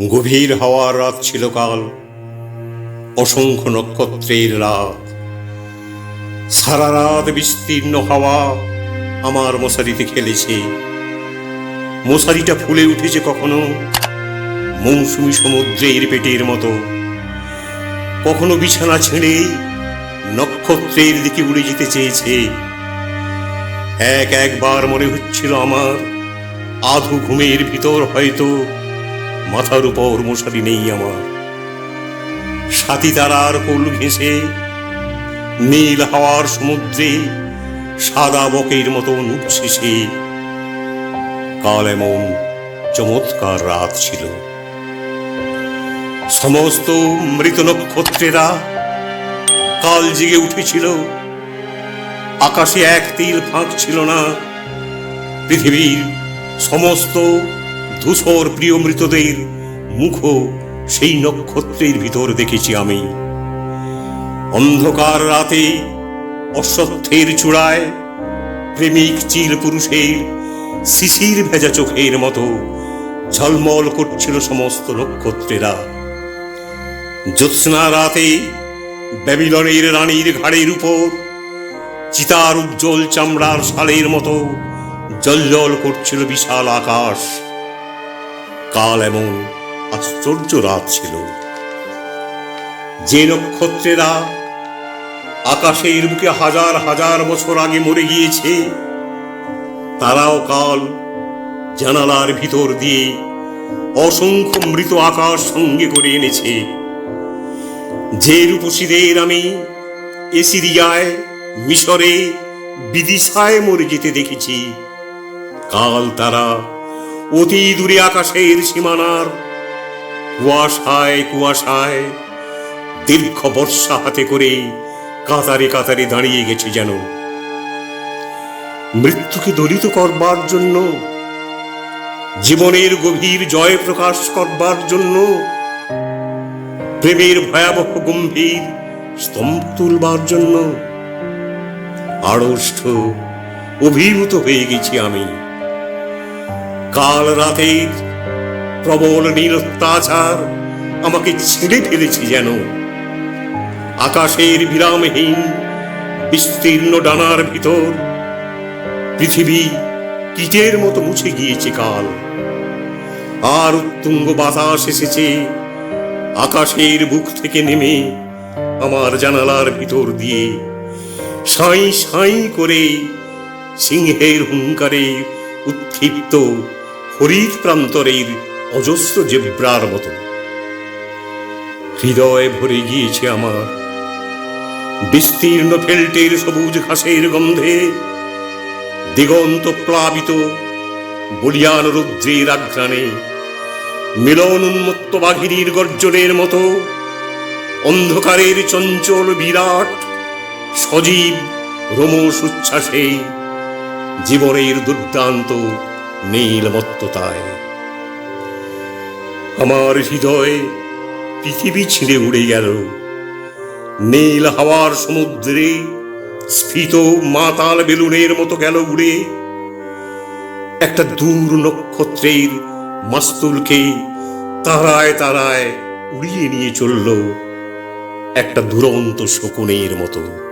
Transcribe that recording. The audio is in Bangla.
গভীর হাওয়ার রাত ছিল কাল। অসংখ্য নক্ষত্রের রাত। সারা রাত বিস্তীর্ণ হাওয়া আমার মশারিতে খেলেছে। মশারিটা ফুলে উঠেছে কখনো মৌসুমি সমুদ্রের পেটের মতো। কখনো বিছানা ছেড়ে নক্ষত্রের দিকে উড়ে যেতে চেয়েছে। এক একবার মনে হচ্ছিল আমার আধু ঘুমের ভিতর হয়তো মাথার উপর মশারি নেই আমার। সাথী তারার কোল ঘেঁষে, নীল হাওয়ার সমুদ্রে, সাদা বকের মতন উঠছে কাল এমন চমৎকার রাত ছিল। সমস্ত মৃত নক্ষত্রেরা কাল জেগে উঠেছিল। আকাশে এক তিল ফাঁক ছিল না। পৃথিবীর সমস্ত ধূসর প্রিয় মৃতদের মুখ সেই নক্ষত্রের ভিতর দেখেছি আমি। অন্ধকার রাতে অশ্বত্থের চূড়ায় প্রেমিক চিল পুরুষের শিশির ভেজা চোখের মতো ঝলমল করছিল সমস্ত নক্ষত্রেরা। জ্যোৎস্না রাতে ব্যাবিলনের রানীর ঘাড়ের উপর চিতার উজ্জ্বল চামড়ার শালের মতো জলজল করছিল বিশাল আকাশ। কাল এমন আশ্চর্য রাত ছিল। যে নক্ষত্রেরা আকাশের বুকে হাজার হাজার বছর আগে মরে গিয়েছে, তারাও কাল জানালার ভিতর দিয়ে অসংখ্য মৃত আকাশ সঙ্গে করে এনেছে। যে রূপসীদের আমি এসিরিয়ায় মিশরে, বিদিশায় মরে যেতে দেখেছি, কাল তারা অতি দূরে আকাশের সীমানার কুয়াশায় কুয়াশায় দীর্ঘ বর্ষা হাতে করে কাতারে কাতারে দাঁড়িয়ে গেছে যেন। মৃত্যুকে দলিত করবার জন্য, জীবনের গভীর জয় প্রকাশ করবার জন্য, প্রেমের ভয়াবহ গম্ভীর স্তম্ভ তুলবার জন্য আড়ষ্ট অভিভূত হয়ে গেছি আমি। কাল রাতের প্রবল নীল অত্যাচার আমাকে ছিঁড়ে ফেলেছি যেন। আকাশের বিরামহীন, বিস্তীর্ণ ডানার ভিতর পৃথিবী কীটের মতো মুছে গিয়েছে কাল। আর উত্তুঙ্গ বাতাস এসেছে আকাশের বুক থেকে নেমে আমার জানালার ভিতর দিয়ে। সাঁই সাঁই করে সিংহের হুঙ্কারে উৎক্ষিপ্ত হরিত প্রান্তরের অজস্র জেব্রার মতো। হৃদয় ভরে গিয়েছে আমার। বিস্তীর্ণ ফেল্টের সবুজ ঘাসের গন্ধে দিগন্ত প্লাবিত বলিয়ান রুদ্রের আঘ্রাণে মিলন উন্মত্ত বাঘিনীর গর্জনের মতো অন্ধকারের চঞ্চল বিরাট সজীব রোমস উচ্ছ্বাসে জীবনের দুর্দান্ত নীলমত্ততায় আমার হৃদয়ে পৃথিবী ছিঁড়ে উড়ে গেল। নীল হাওয়ার সমুদ্রে স্ফীত মাতাল বেলুনের মতো গেল উড়ে। একটা দূর নক্ষত্রের মাস্তুলকে তারায় তারায় উড়িয়ে নিয়ে চলল একটা দুরন্ত শকুনের মতো।